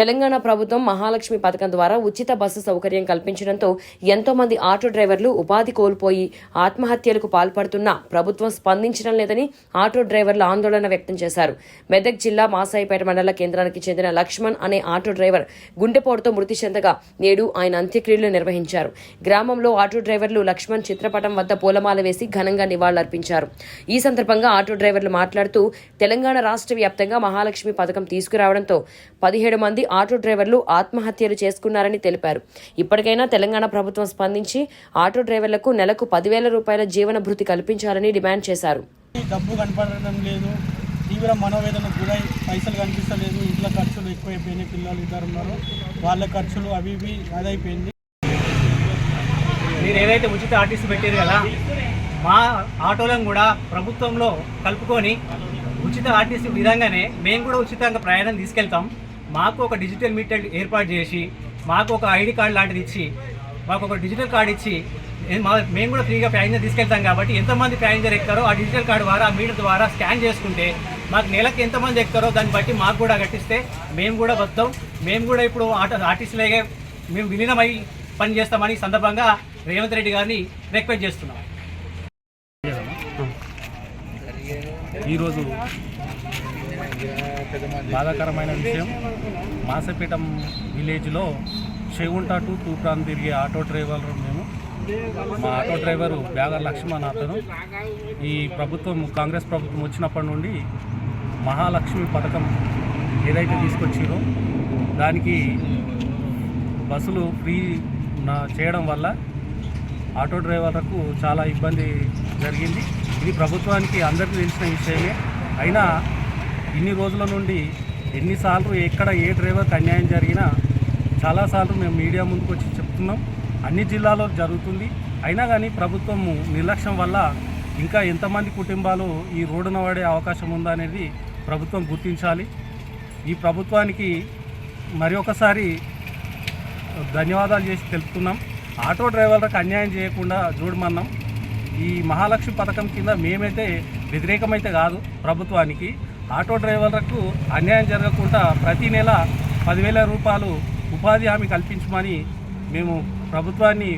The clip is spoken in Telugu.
తెలంగాణ ప్రభుత్వం మహాలక్ష్మి పథకం ద్వారా ఉచిత బస్సు సౌకర్యం కల్పించడంతో ఎంతో మంది ఆటో డ్రైవర్లు ఉపాధి కోల్పోయి ఆత్మహత్యలకు పాల్పడుతున్నా ప్రభుత్వం స్పందించడం లేదని ఆటో డ్రైవర్లు ఆందోళన వ్యక్తం చేశారు. మెదక్ జిల్లా మాసాయిపేట మండల కేంద్రానికి చెందిన లక్ష్మణ్ అనే ఆటో డ్రైవర్ గుండెపోటుతో మృతి చెందగా నేడు ఆయన అంత్యక్రియలు నిర్వహించారు. గ్రామంలో ఆటో డ్రైవర్లు లక్ష్మణ్ చిత్రపటం వద్ద పూలమాల వేసి ఘనంగా నివాళులర్పించారు. ఈ సందర్భంగా ఆటో డ్రైవర్లు మాట్లాడుతూ తెలంగాణ రాష్ట్ర వ్యాప్తంగా మహాలక్ష్మి పథకం తీసుకురావడంతో పదిహేడు మంది ఆటో డ్రైవర్లు ఆత్మహత్యలు చేసుకున్నారని తెలిపారు. ఇప్పటికైనా తెలంగాణ ప్రభుత్వం స్పందించి ఆటో డ్రైవర్లకు నెలకు పదివేల రూపాయల జీవన భృతి కల్పించాలని డిమాండ్ చేశారు. డబ్బు కనపడడం లేదు. తీవ్ర మనోవేదనకు గురై పైసలు కనిపిస్తలేదు. ఇంట్లో ఖర్చులు ఎక్కువైపోయినాయి. పిల్లలు ఇద్దరు ఉన్నారు. వాళ్ళ ఖర్చులు అవి ఇవి అదైపోయింది. మీరు ఏదైతే ఉచిత ఆర్టీసీ పెట్టారు కదా మా ఆటోలను కూడా ప్రభుత్వంలో కలుపుకొని ఉచిత ఆర్టీసీ విధంగానే మేము కూడా ఉచితంగా ప్రయాణం తీసుకెళ్తాం. మాకు ఒక డిజిటల్ మీటర్ ఏర్పాటు చేసి మాకు ఒక ఐడి కార్డు లాంటిది ఇచ్చి మాకు ఒక డిజిటల్ కార్డు ఇచ్చి మా మేము కూడా ఫ్రీగా ప్యాసింజర్ తీసుకెళ్తాం కాబట్టి ఎంతమంది ప్యాసింజర్ ఎక్కుతారో ఆ డిజిటల్ కార్డు ద్వారా ఆ మీటర్ ద్వారా స్కాన్ చేసుకుంటే మాకు నెలకు ఎంతమంది ఎక్కుతారో దాన్ని బట్టి మాకు కూడా కట్టిస్తే మేము కూడా వస్తాం మేము కూడా ఇప్పుడు ఆటో ఆర్టీసీలాగే మేము విలీనమై పని చేస్తామని సందర్భంగా రేవంత్ రెడ్డి గారిని రిక్వెస్ట్ చేస్తున్నాం. ఈరోజు బాధాకరమైన విషయం. మాసపీఠం విలేజ్లో చెగుంట టు తూప్రాన్ తిరిగే ఆటో డ్రైవర్ మేము. మా ఆటో డ్రైవరు బ్యాగర్ లక్ష్మణ్ అతను. ఈ ప్రభుత్వం కాంగ్రెస్ ప్రభుత్వం వచ్చినప్పటి నుండి మహాలక్ష్మి పథకం ఏదైతే తీసుకొచ్చారో దానికి బస్సులు ఫ్రీ నా- చేయడం వల్ల ఆటో డ్రైవర్లకు చాలా ఇబ్బంది జరిగింది. ఇది ప్రభుత్వానికి అందరికీ తెలిసిన విషయమే. అయినా ఇన్ని రోజుల నుండి ఎన్నిసార్లు ఎక్కడ ఏ డ్రైవర్కి అన్యాయం జరిగినా చాలాసార్లు మేము మీడియా ముందుకు వచ్చి చెప్తున్నాం. అన్ని జిల్లాలో జరుగుతుంది. అయినా కానీ ప్రభుత్వము నిర్లక్ష్యం వల్ల ఇంకా ఎంతమంది కుటుంబాలు ఈ రోడ్డున పడే అవకాశం ఉందా అనేది ప్రభుత్వం గుర్తించాలి. ఈ ప్రభుత్వానికి మరి ఒకసారి ధన్యవాదాలు చేసి తెలుపుతున్నాం. ఆటో డ్రైవర్లకు అన్యాయం చేయకుండా చూడమన్నాం. ఈ మహాలక్ష్మి పథకం కింద మేమైతే వ్యతిరేకమైతే కాదు ప్రభుత్వానికి. ఆటో డ్రైవర్లకు అన్యాయం జరగకుండా ప్రతి నెల పదివేల రూపాయలు ఉపాధి హామీ కల్పించమని మేము ప్రభుత్వాన్ని